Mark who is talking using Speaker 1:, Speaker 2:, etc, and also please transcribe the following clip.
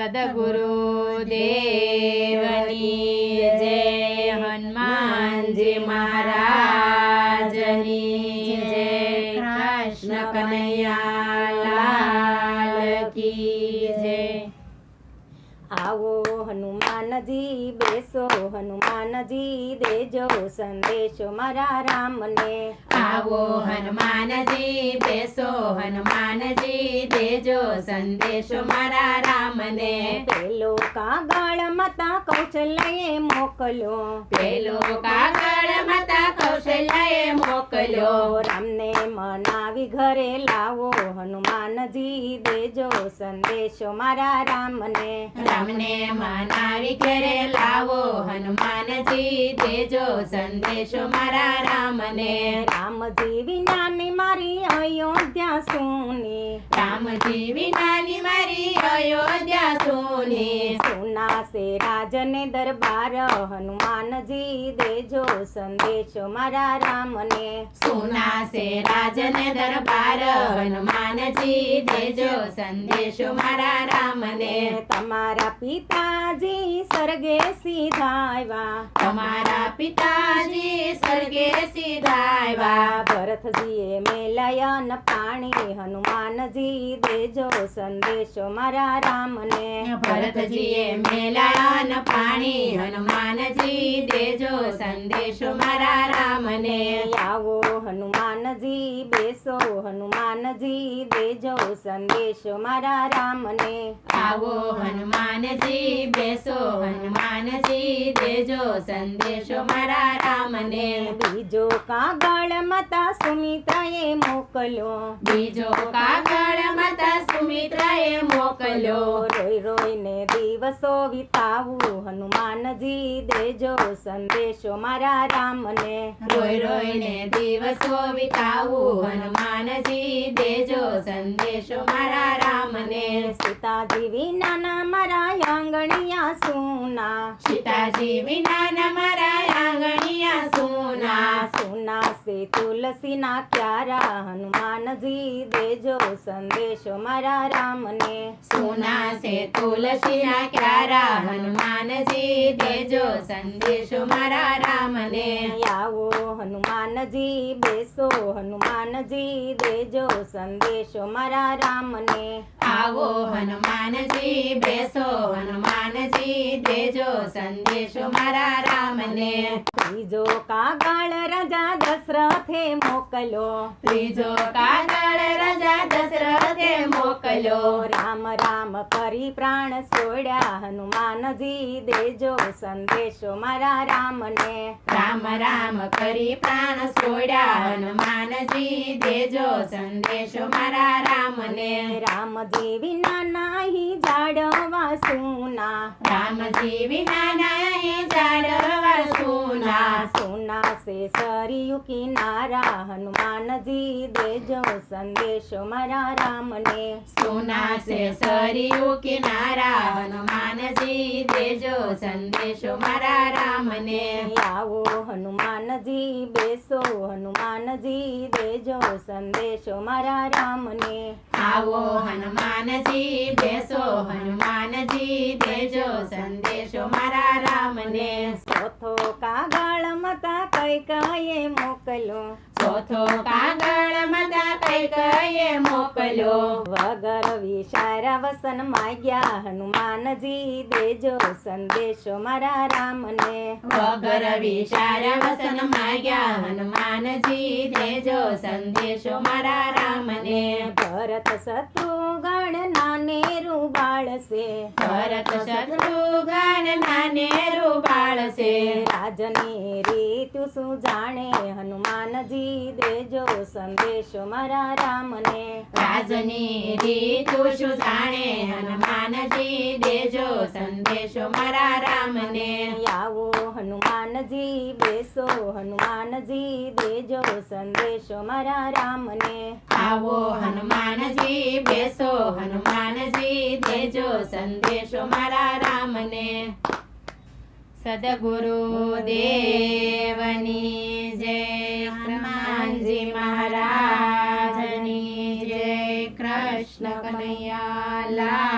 Speaker 1: સદગુરુ દેવની જય હનુમાનજી મહારાજની જય કૃષ્ણ કનૈયા
Speaker 2: હનુમાનજી બેસો હનુમાનજી દેજો સંદેશો મારા રામને.
Speaker 1: આવો હનુમાનજી બેસો હનુમાનજી દેજો સંદેશો મારા રામને.
Speaker 2: પેલો કાગળ માતા કૌશલ્યએ મોકલો
Speaker 1: પેલો કાગળ માતા કૌશલ્યાએ મોકલ્યો
Speaker 2: રામને મનાવી ઘરે લાવો હનુમાનજી દેજો સંદેશો મારા રામને.
Speaker 1: રામને મનાવી ઘરે લાવો હનુમાનજી દેજો સંદેશો મારા રામને.
Speaker 2: રામજી વિનાની મારી અયોધ્યા સુની.
Speaker 1: રામજી વિનાની મારી અયોધ્યા સોની.
Speaker 2: સુના સે રાજને દરબાર હનુમાનજી દેજો સંદેશ મારા રામને.
Speaker 1: સોના સે રાજને દરબાર હનુમાનજી દેજો સંદેશ મારા રામને.
Speaker 2: તમારા પિતાજી સ્વર્ગે સીધાવ્યા
Speaker 1: તમારા પિતાજી સ્વર્ગે સીધાવ્યા
Speaker 2: ભરતજીએ મેલાયન પાણી હનુમાનજી દેજો સંદેશો મારા રામને.
Speaker 1: ભરતજીએ મેલાન પાણી હનુમાનજી દેજો સંદેશો મારા રામને.
Speaker 2: આવો હનુમાનજી બેસો હનુમાનજી દેજો સંદેશો મારા રામને.
Speaker 1: આવો હનુમાનજી બેસો હનુમાનજી દેજો સંદેશો મારા રામને
Speaker 2: બીજો કાગળ માતા સુમિત્રાએ મોકલ્યો.
Speaker 1: બીજો કાગળ માતા સુમિત્રાએ મોકલ્યો.
Speaker 2: રોઈ રોઈને દિવસો વિતાવું હનુમાનજી દેજો સંદેશો મારા રામને.
Speaker 1: રોઈ રોઈને દિવસો વિતાવું હનુમાનજી દેજો સંદેશો મારા રામને.
Speaker 2: સીતાજી વિનાના મારા આંગણિયા સુના.
Speaker 1: સીતાજી વિના મારા આંગણિયા સોના.
Speaker 2: સુના સે તુલસીના ક્યારા હનુમાનજી દેજો સંદેશો મારા રામને.
Speaker 1: સોના સે તુલસીના ક્યારા હનુમાનજી દેજો સંદેશો મારા રામને.
Speaker 2: આવો હનુમાનજી બેસો હનુમાનજી દેજો સંદેશો મારા રામને.
Speaker 1: આવો હનુમાનજી બેસો હનુમાનજી દેજો સંદેશો મારા રામને.
Speaker 2: ત્રીજો કાગળ રાજા દશરથે મોકલો.
Speaker 1: ત્રીજો કાગળ રાજા દશરથે મોકલો.
Speaker 2: રામ રામ કરી પ્રાણ છોડ્યા હનુમાનજી દેજો સંદેશો મારા રામને.
Speaker 1: રામ રામ કરી પ્રાણ છોડ્યા હનુમાનજી દેજો સંદેશો મારા રામને.
Speaker 2: રામજી વિના નાહી જાડવા સુના.
Speaker 1: રામજી વિના નાહી સોના
Speaker 2: સુના સરિયું કિનારા હનુમાનજી દેજો સંદેશો મારા રામને.
Speaker 1: સોના સે સરિયું કિનારા હનુમાનજી દેજો સંદેશો મારા રામને.
Speaker 2: આવો હનુમાનજી બેસો હનુમાનજી દેજો સંદેશો મારા રામને.
Speaker 1: આવો હનુમાનજી બેસો હનુમાનજી દેજો સંદેશો મારા રામને.
Speaker 2: ચોથો કાગળ મતા કઈ કયે મોકલો?
Speaker 1: ચોથો કાગળ મતા કઈ કયે મોકલો?
Speaker 2: વગર વિશારા વસન માગ્યા હનુમાનજી દેજો સંદેશો મારા રામને.
Speaker 1: વગર વિશારા વસન માગ્યા હનુમાનજી દેજો સંદેશો મારા રામને.
Speaker 2: ભરત શત્રુગણ નાનેરું બાળશે.
Speaker 1: ભરત શત્રુઘ્ન નાને રૂબાળશે
Speaker 2: રાજની રીતુ શું જાણે? હનુમાનજી દેજો સંદેશો મારા રામને.
Speaker 1: રાજની રીતુ શું જાણે? હનુમાનજી દેજો સંદેશો મારા રામને.
Speaker 2: આવો હનુમાનજી બેસો. હનુમાનજી દેજો સંદેશો મારા રામને.
Speaker 1: આવો હનુમાનજી બેસો. હનુમાનજી દેજો સંદેશો મારા રામને. સદગુરુ દેવની જય હનુમાનજી મહારાજની જય કૃષ્ણ કનૈયા